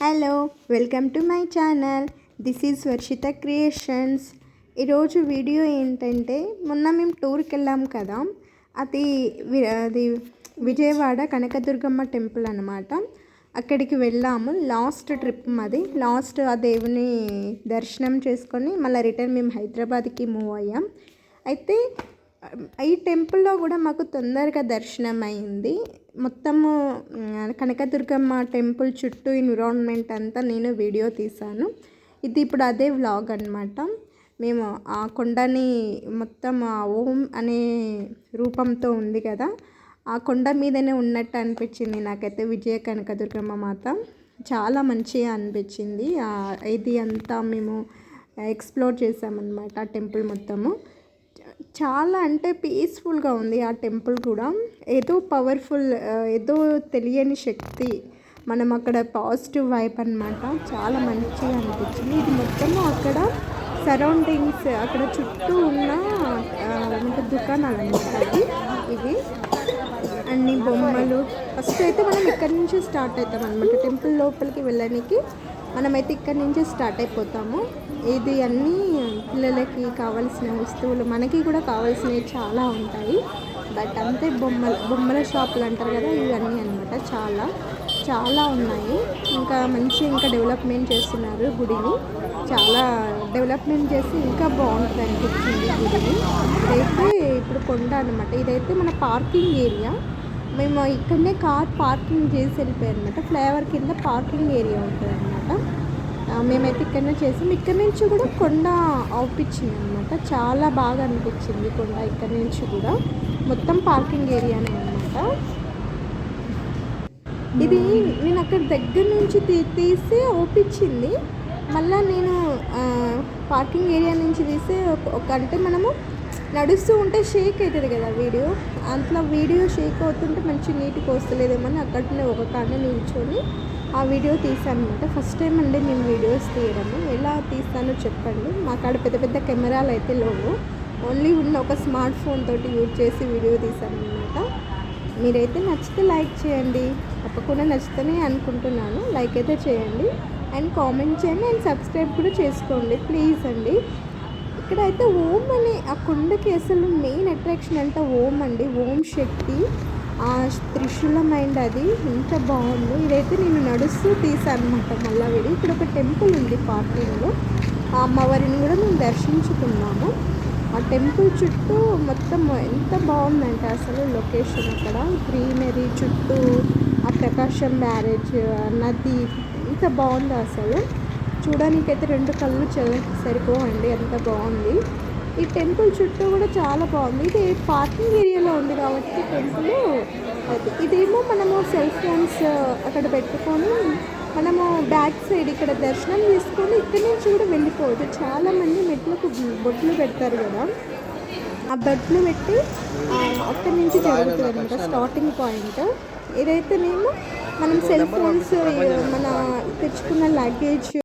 Hello welcome to my channel. This is Varshitha creations. ఈరోజు video ఏంటంటే మొన్న మేము టూర్కి వెళ్ళాం కదా. అది వి- అది విజయవాడ కనకదుర్గమ్మ టెంపుల్ అనమాట అక్కడికి వెళ్ళాము. లాస్ట్ ట్రిప్ మాది. లాస్ట్ ఆ దేవుని దర్శనం చేసుకొని మళ్ళీ రిటర్న్ మేము హైదరాబాద్కి మూవ్ అయ్యాం. అయితే ఈ టెంపుల్లో కూడా మాకు తొందరగా దర్శనం అయింది మొత్తము కనకదుర్గమ్మ టెంపుల్ చుట్టూ ఎన్విరాన్మెంట్ అంతా నేను వీడియో తీశాను. ఇది ఇప్పుడు అదే వ్లాగ్ అనమాట మేము ఆ కొండని మొత్తం ఆ ఓం అనే రూపంతో ఉంది కదా ఆ కొండ మీదనే ఉన్నట్టు అనిపించింది నాకైతే విజయ కనకదుర్గమ్మ మాత. చాలా మంచిగా అనిపించింది. ఇది అంతా మేము ఎక్స్ప్లోర్ చేసామన్నమాట ఆ టెంపుల్ మొత్తము. చాలా అంటే పీస్ఫుల్గా ఉంది ఆ టెంపుల్ కూడా. ఏదో పవర్ఫుల్ ఏదో తెలియని శక్తి మనం అక్కడ పాజిటివ్ వైబ్ అనమాట చాలా మంచిగా అనిపించింది. ఇది మొత్తము అక్కడ సరౌండింగ్స్ అక్కడ చుట్టూ ఉన్న ఆ, దుకాణాలు అనమాట ఇవి. అన్ని బొమ్మలు. ఫస్ట్ అయితే మనం ఇక్కడి నుంచి స్టార్ట్ అవుతాం అనమాట టెంపుల్ లోపలికి వెళ్ళడానికి మనమైతే ఇక్కడి నుంచి స్టార్ట్ అయిపోతాము. ఇది అన్నీ పిల్లలకి కావాల్సిన వస్తువులు మనకి కూడా కావాల్సినవి చాలా ఉంటాయి. బట్ అంతే బొమ్మల బొమ్మల షాపులు అంటారు కదా ఇవన్నీ అనమాట చాలా. చాలా ఉన్నాయి. ఇంకా మంచి ఇంకా డెవలప్మెంట్ చేస్తున్నారు గుడిని. చాలా డెవలప్మెంట్ చేసి ఇంకా బాగుంటుంది అనిపించింది గుడిని. ఇదైతే ఇప్పుడు కొండ అనమాట ఇదైతే మన పార్కింగ్ ఏరియా. మేము ఇక్కడనే కార్ పార్కింగ్ చేసి వెళ్ళిపోయాం అనమాట ఫ్లైఓవర్ కింద పార్కింగ్ ఏరియా ఉంటుంది అనమాట మేమైతే ఇక్కడనే చేసాం. ఇక్కడ నుంచి కూడా కొండ అవుపించింది అనమాట చాలా బాగా అనిపించింది కొండ ఇక్కడ నుంచి కూడా. మొత్తం పార్కింగ్ ఏరియానే అనమాట ఇది నేను అక్కడ దగ్గర నుంచి తీ తీసి ఓపించింది మళ్ళీ నేను పార్కింగ్ ఏరియా నుంచి తీసి ఒక- అంటే మనము నడుస్తూ ఉంటే షేక్ అవుతుంది కదా వీడియో. అంతలో వీడియో షేక్ అవుతుంటే మంచి నీట్గా వస్తలేదేమని అక్కడనే ఒక కాడ నిల్చొని ఆ వీడియో తీసాను అనమాట ఫస్ట్ టైం అండి నేను వీడియోస్ తీయడము. ఎలా తీస్తానో చెప్పండి. మా కాడ పెద్ద పెద్ద కెమెరాలు అయితే లేవు. ఓన్లీ ఉన్న ఒక స్మార్ట్ ఫోన్ తోటి యూజ్ చేసి వీడియో తీసాను అనమాట మీరైతే నచ్చితే లైక్ చేయండి. తప్పకుండా నచ్చితేనే అనుకుంటున్నాను. లైక్ అయితే చేయండి. అండ్ కామెంట్ చేయండి. అండ్ సబ్స్క్రైబ్ కూడా చేసుకోండి. ప్లీజ్ అండి. ఇక్కడ అయితే ఓం అనే ఆ కొండకి అసలు మెయిన్ అట్రాక్షన్ అంతా ఓం అండి. ఓం శక్తి. ఆ త్రిశూలమైంది అది ఎంత బాగుందో. ఇదైతే నేను నడుస్తూ తీసాను అనమాట మళ్ళా ఇక్కడ ఒక టెంపుల్ ఉంది పార్కింగ్లో. ఆ అమ్మవారిని కూడా మేము దర్శించుకున్నాము. ఆ టెంపుల్ చుట్టూ మొత్తం ఎంత బాగుందంటే అసలు లొకేషన్ అక్కడ. గ్రీనరీ చుట్టూ ఆ ప్రకాశం బ్యారేజ్ నది ఎంత బాగుందో అసలు. చూడడానికైతే రెండు కళ్ళు సరిపోవండి ఎంత బాగుంది. ఈ టెంపుల్ చుట్టూ కూడా చాలా బాగుంది. ఇది పార్కింగ్ ఏరియాలో ఉంది కాబట్టి టెంపుల్. ఇదేమో మనము సెల్ ఫోన్స్ అక్కడ పెట్టుకొని మనము బ్యాక్ సైడ్ ఇక్కడ దర్శనం చేసుకొని ఇక్కడి నుంచి కూడా వెళ్ళిపోవచ్చు. చాలామంది మెట్లకు బొట్లు పెడతారు కదా. ఆ బొట్లు పెట్టి అక్కడి నుంచి జరుగుతుంది అనమాట స్టార్టింగ్ పాయింట్ ఏదైతేనేమో మనం సెల్ ఫోన్స్ మన తెచ్చుకున్న లగేజ్